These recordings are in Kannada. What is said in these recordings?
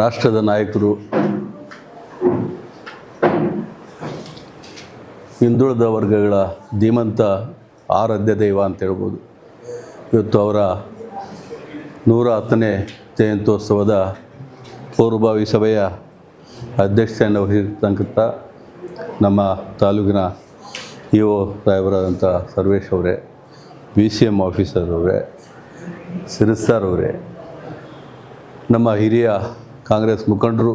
ರಾಷ್ಟ್ರದ ನಾಯಕರು ಹಿಂದುಳಿದ ವರ್ಗಗಳ ಧೀಮಂತ ಆರಾಧ್ಯ ದೈವ ಅಂತ ಹೇಳ್ಬೋದು. ಇವತ್ತು ಅವರ ನೂರ ಹತ್ತನೇ ಜಯಂತ್ಯೋತ್ಸವದ ಪೂರ್ವಭಾವಿ ಸಭೆಯ ಅಧ್ಯಕ್ಷತೆಯನ್ನು ವಹಿಸಿರ್ತಕ್ಕಂಥ ನಮ್ಮ ತಾಲೂಕಿನ ಇ ಒ ಸಾಹೇಬರಾದಂಥ ಸರ್ವೇಶ್ ಅವರೇ ಬಿ ಸಿ ಎಂ ಆಫೀಸರ್ ಅವರೇ ಸಿರಿಸ್ತಾರ್ ಅವರೇ, ನಮ್ಮ ಹಿರಿಯ ಕಾಂಗ್ರೆಸ್ ಮುಖಂಡರು,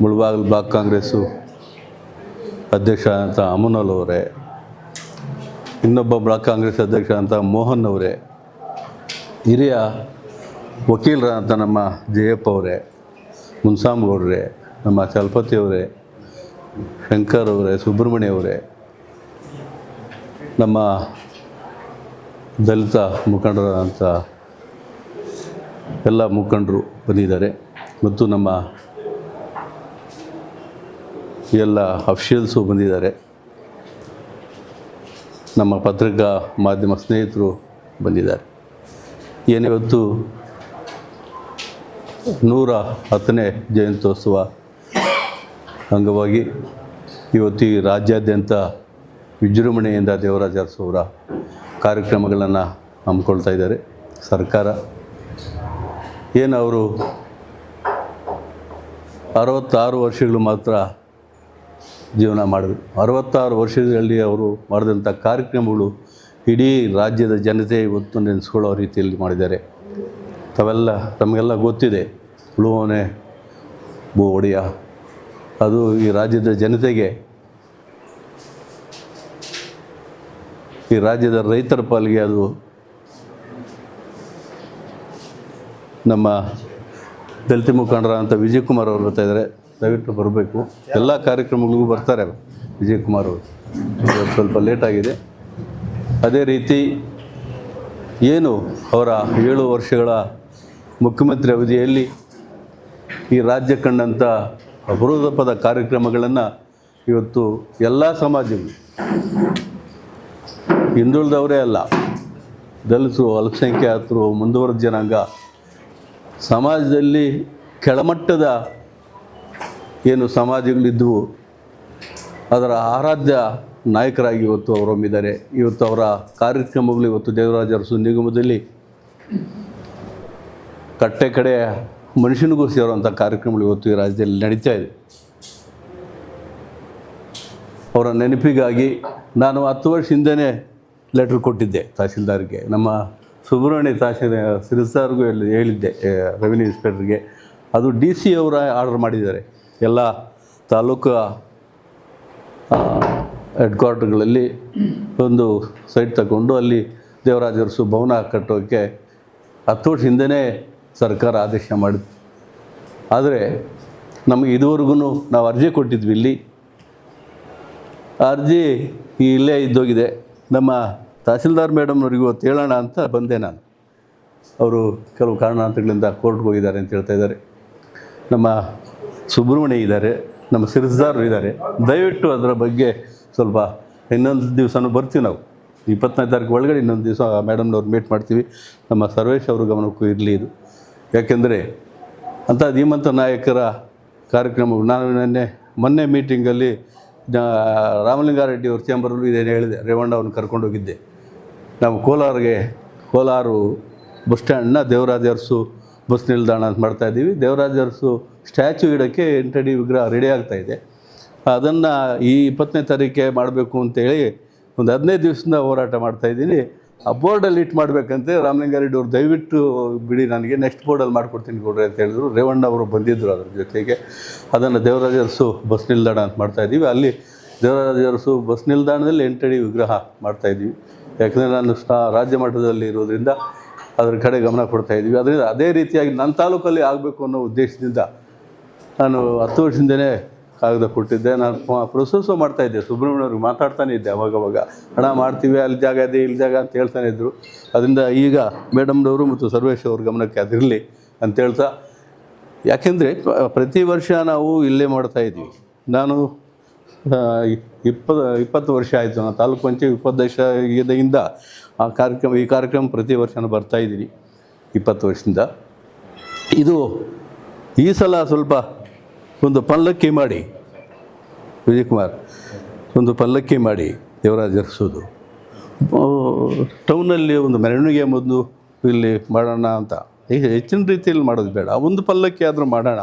ಮುಳಬಾಗಿಲು ಬ್ಲಾಕ್ ಕಾಂಗ್ರೆಸ್ಸು ಅಧ್ಯಕ್ಷ ಅಂತ ಅಮುನಲ್ ಅವರೇ, ಇನ್ನೊಬ್ಬ ಬ್ಲಾಕ್ ಕಾಂಗ್ರೆಸ್ ಅಧ್ಯಕ್ಷ ಅಂತ ಮೋಹನ್ ಅವರೇ, ಹಿರಿಯ ವಕೀಲರಾದಂಥ ನಮ್ಮ ಜಯಪ್ಪ ಅವರೇ, ಮುನ್ಸಾಮ್ಗೌಡ್ರೆ, ನಮ್ಮ ಚಲಪತಿ ಅವರೇ, ಶಂಕರ್ ಅವರೇ, ಸುಬ್ರಹ್ಮಣ್ಯ ಅವರೇ, ನಮ್ಮ ದಲಿತ ಮುಖಂಡರಾದಂಥ ಎಲ್ಲ ಮುಖಂಡರು ಬಂದಿದ್ದಾರೆ ಮತ್ತು ನಮ್ಮ ಎಲ್ಲ ಅಫಿಷಿಯಲ್ಸು ಬಂದಿದ್ದಾರೆ. ನಮ್ಮ ಪತ್ರಿಕಾ ಮಾಧ್ಯಮ ಸ್ನೇಹಿತರು ಬಂದಿದ್ದಾರೆ. ಏನಿವತ್ತು ನೂರ ಹತ್ತನೇ ಜಯಂತ್ಯೋತ್ಸವ ಅಂಗವಾಗಿ ಇವತ್ತು ರಾಜ್ಯಾದ್ಯಂತ ವಿಜೃಂಭಣೆಯಿಂದ ದೇವರಾಜ ಅವರ ಕಾರ್ಯಕ್ರಮಗಳನ್ನು ಹಮ್ಮಿಕೊಳ್ತಾ ಇದ್ದಾರೆ. ಸರ್ಕಾರ ಏನು ಅವರು ಅರವತ್ತಾರು ವರ್ಷಗಳು ಮಾತ್ರ ಜೀವನ ಮಾಡಿದ್ರು. ಅರವತ್ತಾರು ವರ್ಷದಲ್ಲಿ ಅವರು ಮಾಡಿದಂಥ ಕಾರ್ಯಕ್ರಮಗಳು ಇಡೀ ರಾಜ್ಯದ ಜನತೆ ಇವತ್ತು ನೆನೆಸ್ಕೊಳ್ಳೋ ರೀತಿಯಲ್ಲಿ ಮಾಡಿದ್ದಾರೆ. ತಾವೆಲ್ಲ, ತಮಗೆಲ್ಲ ಗೊತ್ತಿದೆ ಉಳುವನೆ ಭೂ ಒಡೆಯ. ಅದು ಈ ರಾಜ್ಯದ ಜನತೆಗೆ, ಈ ರಾಜ್ಯದ ರೈತರ ಪಾಲಿಗೆ ಅದು ನಮ್ಮ ದಲಿತ ಮುಖಂಡರಾದಂಥ ವಿಜಯ್ ಕುಮಾರ್ ಅವರು ಬರ್ತಾ ಇದ್ದಾರೆ ದಯವಿಟ್ಟು ಬರಬೇಕು. ಎಲ್ಲ ಕಾರ್ಯಕ್ರಮಗಳಿಗೂ ಬರ್ತಾರೆ ವಿಜಯ್ ಕುಮಾರ್ ಅವರು. ಸ್ವಲ್ಪ ಲೇಟ್ ಆಗಿದೆ. ಅದೇ ರೀತಿ ಏನು ಅವರ ಏಳು ವರ್ಷಗಳ ಮುಖ್ಯಮಂತ್ರಿ ಅವಧಿಯಲ್ಲಿ ಈ ರಾಜ್ಯ ಕಂಡಂಥ ಅಪರೂಪದ ಕಾರ್ಯಕ್ರಮಗಳನ್ನು ಇವತ್ತು ಎಲ್ಲ ಸಮಾಜಗಳು ಹಿಂದುಳಿದವರೇ ಅಲ್ಲ, ದಲಿತರು ಅಲ್ಪಸಂಖ್ಯಾತರು, ಮುಂದುವರೆದ ಜನಾಂಗ ಸಮಾಜದಲ್ಲಿ ಕೆಳಮಟ್ಟದ ಏನು ಸಮಾಜಗಳಿದ್ದವು ಅದರ ಆರಾಧ್ಯ ನಾಯಕರಾಗಿ ಇವತ್ತು ಅವರೊಮ್ಮಿದ್ದಾರೆ ಇವತ್ತು ಅವರ ಕಾರ್ಯಕ್ರಮಗಳು ಇವತ್ತು ದೇವರಾಜ ಅರಸು ನಿಗಮದಲ್ಲಿ ಕಟ್ಟೆ ಕಡೆ ಮನುಷ್ಯನಿಗೂ ಸೇರುವಂಥ ಕಾರ್ಯಕ್ರಮಗಳು ಇವತ್ತು ಈ ರಾಜ್ಯದಲ್ಲಿ ನಡೀತಾ ಇದೆ. ಅವರ ನೆನಪಿಗಾಗಿ ನಾನು ಹತ್ತು ವರ್ಷ ಹಿಂದೆ ಲೆಟ್ರ್ ಕೊಟ್ಟಿದ್ದೆ ತಹಸೀಲ್ದಾರ್ಗೆ ನಮ್ಮ ಸುಬ್ರಹ್ಮಣ್ಯ ತಹಸೀಲ್ ಸಿರಿಸಾರ್ಗೂ ಹೇಳಿ, ಹೇಳಿದ್ದೆ ರೆವಿನ್ಯೂ ಇನ್ಸ್ಪೆಕ್ಟರ್ಗೆ ಅದು ಡಿ ಸಿ ಅವರ ಆರ್ಡರ್ ಮಾಡಿದ್ದಾರೆ. ಎಲ್ಲ ತಾಲೂಕು ಹೆಡ್ ಒಂದು ಸೈಟ್ ತಗೊಂಡು ಅಲ್ಲಿ ದೇವರಾಜ ಅರಸು ಭವನ ಕಟ್ಟೋಕ್ಕೆ ಹತ್ತು ವರ್ಷ ಹಿಂದೆಯೇ ಸರ್ಕಾರ ಆದೇಶ ಮಾಡಿತ್ತು. ಆದರೆ ನಮಗೆ ಇದುವರೆಗೂ ನಾವು ಅರ್ಜಿ ಕೊಟ್ಟಿದ್ವಿ ಇಲ್ಲಿ. ಅರ್ಜಿ ಇಲ್ಲೇ ಇದ್ದೋಗಿದೆ. ನಮ್ಮ ತಹಸೀಲ್ದಾರ್ ಮೇಡಮ್ನವರಿಗೂ ಇವತ್ತು ಹೇಳೋಣ ಅಂತ ಬಂದೆ ನಾನು. ಅವರು ಕೆಲವು ಕಾರಣಾಂತರಗಳಿಂದ ಕೋರ್ಟ್ಗೆ ಹೋಗಿದ್ದಾರೆ ಅಂತ ಹೇಳ್ತಾ ಇದ್ದಾರೆ. ನಮ್ಮ ಸುಬ್ರಹ್ಮಣ್ಯ ಇದ್ದಾರೆ, ನಮ್ಮ ಸಿರಿಸ್ದಾರರು ಇದ್ದಾರೆ. ದಯವಿಟ್ಟು ಅದರ ಬಗ್ಗೆ ಸ್ವಲ್ಪ ಇನ್ನೊಂದು ದಿವಸನೂ ಬರ್ತೀವಿ ನಾವು. ಇಪ್ಪತ್ತನೇ ತಾರೀಕು ಒಳಗಡೆ ಇನ್ನೊಂದು ದಿವಸ ಮೇಡಮ್ನವ್ರು ಮೀಟ್ ಮಾಡ್ತೀವಿ. ನಮ್ಮ ಸರ್ವೇಶ್ ಅವ್ರ ಗಮನಕ್ಕೂ ಇರಲಿ ಇದು. ಯಾಕೆಂದರೆ ಅಂಥ ಧೀಮಂತ ನಾಯಕರ ಕಾರ್ಯಕ್ರಮ, ನಾನು ನಿನ್ನೆ, ಮೊನ್ನೆ ಮೀಟಿಂಗಲ್ಲಿ ರಾಮಲಿಂಗಾರೆಡ್ಡಿ ಅವ್ರ ಚೇಂಬರಲ್ಲೂ ಇದೇನು ಹೇಳಿದೆ ರೇವಣ್ಣ ಅವ್ರನ್ನ ಕರ್ಕೊಂಡು ಹೋಗಿದ್ದೆ. ನಾವು ಕೋಲಾರಿಗೆ, ಕೋಲಾರು ಬಸ್ ಸ್ಟ್ಯಾಂಡ್ನ ದೇವರಾಜ ಅರಸು ಬಸ್ ನಿಲ್ದಾಣ ಅಂತ ಮಾಡ್ತಾಯಿದ್ದೀವಿ ದೇವರಾಜ ಅರಸು ಸ್ಟ್ಯಾಚು ಇಡೋಕ್ಕೆ ಎಂಟಡಿ ವಿಗ್ರಹ ರೆಡಿ ಆಗ್ತಾ ಇದೆ. ಅದನ್ನು ಈ ಇಪ್ಪತ್ತನೇ ತಾರೀಕೆ ಮಾಡಬೇಕು ಅಂತೇಳಿ ಒಂದು ಹದಿನೈದು ದಿವಸದಿಂದ ಹೋರಾಟ ಮಾಡ್ತಾಯಿದ್ದೀನಿ ಆ ಬೋರ್ಡಲ್ಲಿ ಇಟ್ಟು ಮಾಡಬೇಕಂತೆ. ರಾಮಲಿಂಗಾರೆಡ್ಡಿ ಅವರು ದಯವಿಟ್ಟು ಬಿಡಿ, ನನಗೆ ನೆಕ್ಸ್ಟ್ ಬೋರ್ಡಲ್ಲಿ ಮಾಡ್ಕೊಡ್ತೀನಿ ಕೊಡ್ರಿ ಅಂತ ಹೇಳಿದ್ರು. ರೇವಣ್ಣ ಅವರು ಬಂದಿದ್ದರು ಅದ್ರ ಜೊತೆಗೆ. ಅದನ್ನು ದೇವರಾಜ ಅರಸು ಬಸ್ ನಿಲ್ದಾಣ ಅಂತ ಮಾಡ್ತಾಯಿದ್ದೀವಿ ಅಲ್ಲಿ ದೇವರಾಜ ಅರಸು ಬಸ್ ನಿಲ್ದಾಣದಲ್ಲಿ ಎಂಟಡಿ ವಿಗ್ರಹ ಮಾಡ್ತಾಯಿದ್ದೀವಿ ಯಾಕಂದರೆ ನಾನು ಸ್ಟಾ ರಾಜ್ಯ ಮಟ್ಟದಲ್ಲಿ ಇರೋದ್ರಿಂದ ಅದರ ಕಡೆ ಗಮನ ಕೊಡ್ತಾ ಇದ್ದೀವಿ ಅದರಿಂದ ಅದೇ ರೀತಿಯಾಗಿ ನನ್ನ ತಾಲೂಕಲ್ಲಿ ಆಗಬೇಕು ಅನ್ನೋ ಉದ್ದೇಶದಿಂದ ನಾನು ಹತ್ತು ವರ್ಷದಿಂದನೇ ಕಾಗದ ಕೊಟ್ಟಿದ್ದೆ. ನಾನು ಪ್ರೊಸೆಸ್ಸು ಮಾಡ್ತಾಯಿದ್ದೆ ಸುಬ್ರಹ್ಮಣ್ಯವ್ರಿಗೆ ಮಾತಾಡ್ತಾನೆ ಇದ್ದೆ ಅವಾಗವಾಗ ಹಣ ಮಾಡ್ತೀವಿ. ಅಲ್ಲಿ ಜಾಗ ಇದೆ, ಇಲ್ಲಿ ಜಾಗ ಅಂತ ಹೇಳ್ತಾನೆ ಇದ್ದರು ಅದರಿಂದ ಈಗ ಮೇಡಮ್ನವರು ಮತ್ತು ಸರ್ವೇಶ್ ಅವ್ರ ಗಮನಕ್ಕೆ ಅದಿರಲಿ ಅಂತ ಹೇಳ್ತಾ, ಯಾಕೆಂದರೆ ಪ್ರತಿ ವರ್ಷ ನಾವು ಇಲ್ಲೇ ಮಾಡ್ತಾ ಇದ್ವಿ. ನಾನು ಇಪ್ಪತ್ತು ಇಪ್ಪತ್ತು ವರ್ಷ ಆಯಿತು. ನಾನು ತಾಲೂಕು ಪಂಚಾಯತ್ ಉಪಾಧ್ಯಕ್ಷ ಆ ಕಾರ್ಯಕ್ರಮ, ಈ ಕಾರ್ಯಕ್ರಮ ಪ್ರತಿ ವರ್ಷ ಬರ್ತಾ ಇದ್ದೀನಿ ಇಪ್ಪತ್ತು ವರ್ಷದಿಂದ. ಇದು ಈ ಸಲ ಸ್ವಲ್ಪ ಒಂದು ಪಲ್ಲಕ್ಕಿ ಮಾಡಿ, ವಿಜಯಕುಮಾರ್, ಒಂದು ಪಲ್ಲಕ್ಕಿ ಮಾಡಿ ದೇವರಾಜ ಅರಸೋದು ಟೌನಲ್ಲಿ ಒಂದು ಮೆರವಣಿಗೆ ಮೊದಲು ಇಲ್ಲಿ ಮಾಡೋಣ ಅಂತ. ಹೆಚ್ಚಿನ ರೀತಿಯಲ್ಲಿ ಮಾಡೋದು ಬೇಡ. ಒಂದು ಪಲ್ಲಕ್ಕಿ ಆದರೂ ಮಾಡೋಣ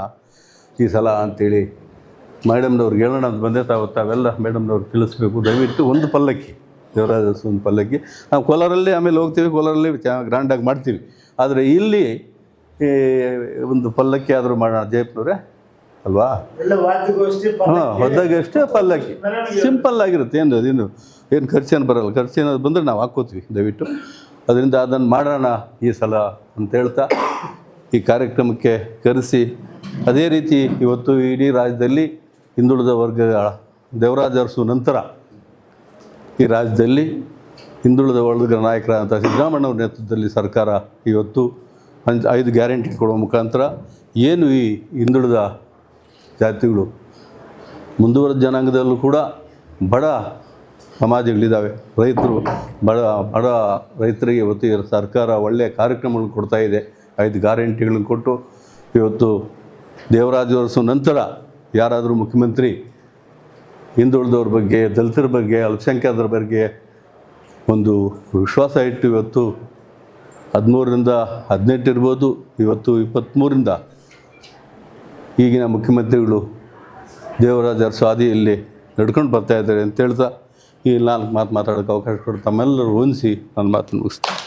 ಈ ಸಲ ಅಂತೇಳಿ ಮೇಡಮ್ನವ್ರಿಗೆ ಹೇಳೋಣ ಅಂತ ಬಂದೆ ತಾವು ತಾವೆಲ್ಲ ಮೇಡಮ್ನವ್ರಿಗೆ ತಿಳಿಸ್ಬೇಕು. ದಯವಿಟ್ಟು ಒಂದು ಪಲ್ಲಕ್ಕಿ ದೇವರಾಜ ಒಂದು ಪಲ್ಲಕ್ಕಿ. ನಾವು ಕೋಲಾರಲ್ಲಿ ಆಮೇಲೆ ಹೋಗ್ತೀವಿ ಕೋಲಾರಲ್ಲಿ ಚಾ ಗ್ರ್ಯಾಂಡಾಗಿ ಮಾಡ್ತೀವಿ. ಆದರೆ ಇಲ್ಲಿ ಈ ಒಂದು ಪಲ್ಲಕ್ಕಿ ಆದರೂ ಮಾಡೋಣ ಜಯಪ್ಪನವ್ರೆ ಅಲ್ವಾ? ಹಾಂ ಹೊದ್ದಾಗಷ್ಟೇ ಪಲ್ಲಕ್ಕಿ. ಸಿಂಪಲ್ ಆಗಿರುತ್ತೆ ಏನು ಅದೇನು ಏನು ಖರ್ಚೇನು ಬರಲ್ಲ. ಖರ್ಚೇನಾದ್ರು ಬಂದರೆ ನಾವು ಹಾಕ್ಕೋತೀವಿ ದಯವಿಟ್ಟು. ಅದರಿಂದ ಅದನ್ನು ಮಾಡೋಣ ಈ ಸಲ ಅಂತ ಹೇಳ್ತಾ ಈ ಕಾರ್ಯಕ್ರಮಕ್ಕೆ ಕರೆಸಿ. ಅದೇ ರೀತಿ ಇವತ್ತು ಇಡೀ ರಾಜ್ಯದಲ್ಲಿ ಹಿಂದುಳಿದ ವರ್ಗಗಳ ದೇವರಾಜ ಅರಸು ನಂತರ ಈ ರಾಜ್ಯದಲ್ಲಿ ಹಿಂದುಳಿದ ವರ್ಗದ ನಾಯಕರಾದಂಥ ಸಿದ್ದರಾಮಣ್ಣವ್ರ ನೇತೃತ್ವದಲ್ಲಿ ಸರ್ಕಾರ ಇವತ್ತು ಅಂಜ್ ಐದು ಗ್ಯಾರಂಟಿ ಕೊಡುವ ಮುಖಾಂತರ ಏನು ಈ ಹಿಂದುಳಿದ ಜಾತಿಗಳು ಮುಂದುವರೆದ ಜನಾಂಗದಲ್ಲೂ ಕೂಡ ಬಡ ಸಮಾಜಗಳಿದ್ದಾವೆ. ರೈತರು ಬಡ ಬಡ ರೈತರಿಗೆ ಇವತ್ತು ಸರ್ಕಾರ ಒಳ್ಳೆಯ ಕಾರ್ಯಕ್ರಮಗಳನ್ನು ಕೊಡ್ತಾ ಇದೆ. ಐದು ಗ್ಯಾರಂಟಿಗಳನ್ನು ಕೊಟ್ಟು ಇವತ್ತು ದೇವರಾಜ ಅರಸು ನಂತರ ಯಾರಾದರೂ ಮುಖ್ಯಮಂತ್ರಿ ಹಿಂದುಳಿದವ್ರ ಬಗ್ಗೆ, ದಲಿತರ ಬಗ್ಗೆ, ಅಲ್ಪಸಂಖ್ಯಾತರ ಬಗ್ಗೆ ಒಂದು ವಿಶ್ವಾಸ ಇಟ್ಟು ಇವತ್ತು ಹದಿಮೂರರಿಂದ ಹದಿನೆಂಟು ಇರ್ಬೋದು, ಇವತ್ತು ಇಪ್ಪತ್ತ್ಮೂರಿಂದ ಈಗಿನ ಮುಖ್ಯಮಂತ್ರಿಗಳು ದೇವರಾಜ ಸ್ವಾದಿಯಲ್ಲಿ ನಡ್ಕೊಂಡು ಬರ್ತಾ ಇದ್ದಾರೆ ಅಂತ ಹೇಳ್ತಾ ಈ ನಾಲ್ಕು ಮಾತು ಮಾತಾಡೋಕ್ಕೆ ಅವಕಾಶ ಕೊಟ್ಟು ತಮ್ಮೆಲ್ಲರೂ ಹೊಂದಿಸಿ ನನ್ನ ಮಾತನ್ನು ಮುಗಿಸ್ತೀನಿ.